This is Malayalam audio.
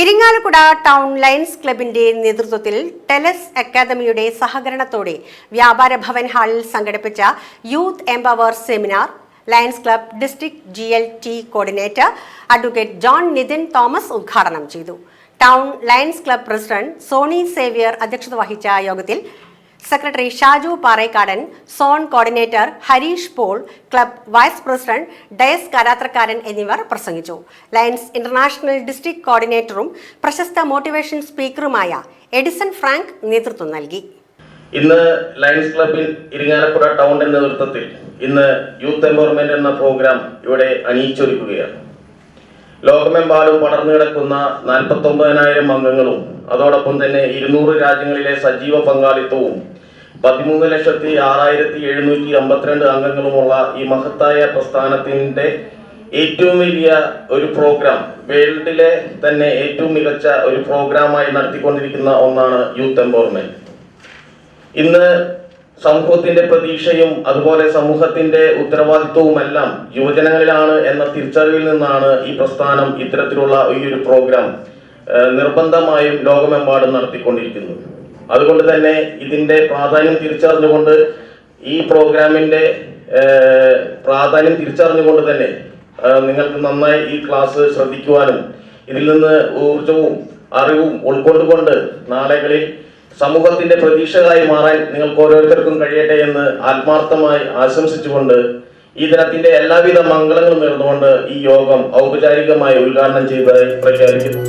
ഇരിങ്ങാലക്കുട ടൗൺ ലയൺസ് ക്ലബിന്റെ നേതൃത്വത്തിൽ ടെലസ് അക്കാദമിയുടെ സഹകരണത്തോടെ വ്യാപാര ഭവൻ ഹാളിൽ സംഘടിപ്പിച്ച youth empower seminar Lions club district G L T coordinator advocate John Nithin Thomas ഉദ്ഘാടനം ചെയ്തു. Town Lions club president Sony Xavier അധ്യക്ഷത വഹിച്ച യോഗത്തിൽ secretary Shaju Parekkadan zone coordinator Harish Paul club vice president Dias Karathrakkaran എന്നിവർ പ്രസംഗിച്ചു. ലയൻസ് ഇന്റർനാഷണൽ ഡിസ്ട്രിക്ട് കോർഡിനേറ്ററും പ്രശസ്ത മോട്ടിവേഷൻ സ്പീക്കറുമായ എഡിസൺ ഫ്രാങ്ക് നേതൃത്വം നൽകി. ഇന്ന് ലയൻസ് ക്ലബിൽ ഇരിങ്ങാലക്കുട ടൗണിന്റെ നേതൃത്വത്തിൽ ഇന്ന് യൂത്ത് എംപവർമെന്റ് എന്ന പ്രോഗ്രാം ഇവിടെ അണിയിച്ചൊരുക്കുകയാണ്. ലോകമെമ്പാടും പടർന്നു കിടക്കുന്ന നാൽപ്പത്തി ഒമ്പതിനായിരം അംഗങ്ങളും അതോടൊപ്പം തന്നെ ഇരുന്നൂറ് രാജ്യങ്ങളിലെ സജീവ പങ്കാളിത്തവും പതിമൂന്ന് ലക്ഷത്തി ആറായിരത്തി എഴുന്നൂറ്റി അമ്പത്തിരണ്ട് അംഗങ്ങളുമുള്ള ഈ മഹത്തായ പ്രസ്ഥാനത്തിന്റെ ഏറ്റവും വലിയ ഒരു പ്രോഗ്രാം വേൾഡിലെ തന്നെ ഏറ്റവും മികച്ച ഒരു പ്രോഗ്രാമായി നടത്തിക്കൊണ്ടിരിക്കുന്ന ഒന്നാണ് യൂത്ത് എംപവർമെന്റ് ഇന്ന് സമൂഹത്തിന്റെ പ്രതീക്ഷയും അതുപോലെ സമൂഹത്തിന്റെ ഉത്തരവാദിത്വവുമെല്ലാം യുവജനങ്ങളിലാണ് എന്ന തിരിച്ചറിവിൽ നിന്നാണ് ഈ പ്രസ്ഥാനം ഇത്തരത്തിലുള്ള ഈ ഒരു പ്രോഗ്രാം നിർബന്ധമായും ലോകമെമ്പാടും നടത്തിക്കൊണ്ടിരിക്കുന്നത് അതുകൊണ്ട് തന്നെ ഇതിന്റെ പ്രാധാന്യം തിരിച്ചറിഞ്ഞുകൊണ്ട് ഈ പ്രോഗ്രാമിന്റെ പ്രാധാന്യം തിരിച്ചറിഞ്ഞുകൊണ്ട് തന്നെ നിങ്ങൾക്ക് നന്നായി ഈ ക്ലാസ് ശ്രദ്ധിക്കുവാനും ഇതിൽ നിന്ന് ഊർജവും അറിവും ഉൾക്കൊണ്ടുകൊണ്ട് നാളുകളിൽ സമൂഹത്തിന്റെ പ്രതീക്ഷകളായി മാറാൻ നിങ്ങൾക്ക് ഓരോരുത്തർക്കും കഴിയട്ടെ എന്ന് ആത്മാർത്ഥമായി ആശംസിച്ചുകൊണ്ട് ഈ ദിനത്തിന്റെ എല്ലാവിധ മംഗളങ്ങളും നേർന്നുകൊണ്ട് ഈ യോഗം ഔപചാരികമായി ഉദ്ഘാടനം ചെയ്തതായി പ്രഖ്യാപിക്കുന്നു.